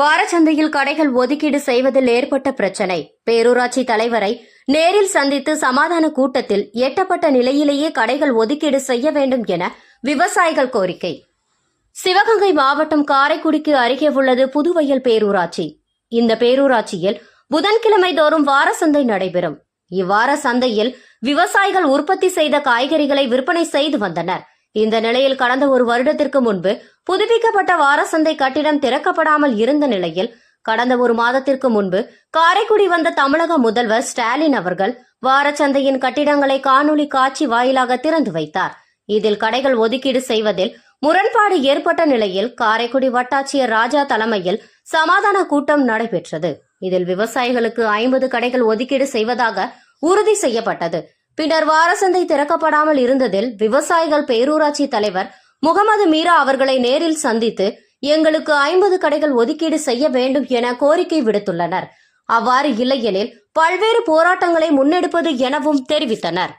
வாரச்சந்தையில் கடைகள் ஒதுக்கீடு செய்வதில் ஏற்பட்ட பிரச்சனை. பேரூராட்சி தலைவரை நேரில் சந்தித்து சமாதான கூட்டத்தில் எட்டப்பட்ட நிலையிலேயே கடைகள் ஒதுக்கீடு செய்ய வேண்டும் என விவசாயிகள் கோரிக்கை. சிவகங்கை மாவட்டம் காரைக்குடிக்கு அருகே உள்ளது புதுவயல் பேரூராட்சி. இந்த பேரூராட்சியில் புதன்கிழமை தோறும் வார சந்தை நடைபெறும். இவ்வார சந்தையில் விவசாயிகள் உற்பத்தி செய்த காய்கறிகளை விற்பனை செய்து வந்தனர். இந்த நிலையில் கடந்த ஒரு வருடத்திற்கு முன்பு புதுப்பிக்கப்பட்ட வார சந்தை கட்டிடம் திறக்கப்படாமல் இருந்த நிலையில் கடந்த ஒரு மாதத்திற்கு முன்பு காரைக்குடி வந்த தமிழக முதல்வர் ஸ்டாலின் அவர்கள் வாரச்சந்தையின் கட்டிடங்களை காணொலி காட்சி வாயிலாக திறந்து வைத்தார். இதில் கடைகள் ஒதுக்கீடு செய்வதில் முரண்பாடு ஏற்பட்ட நிலையில் காரைக்குடி வட்டாட்சியர் ராஜா தலைமையில் சமாதான கூட்டம் நடைபெற்றது. இதில் விவசாயிகளுக்கு ஐம்பது கடைகள் ஒதுக்கீடு செய்வதாக உறுதி செய்யப்பட்டது. பின்னர் வாரசந்தை திறக்கப்படாமல் இருந்ததில் விவசாயிகள் பேரூராட்சி தலைவர் முகமது மீரா அவர்களை நேரில் சந்தித்து எங்களுக்கு ஐம்பது கடைகள் ஒதுக்கீடு செய்ய வேண்டும் என கோரிக்கை விடுத்துள்ளனர். அவ்வாறு இல்லையெனில் பல்வேறு போராட்டங்களை முன்னெடுப்பது எனவும் தெரிவித்தனர்.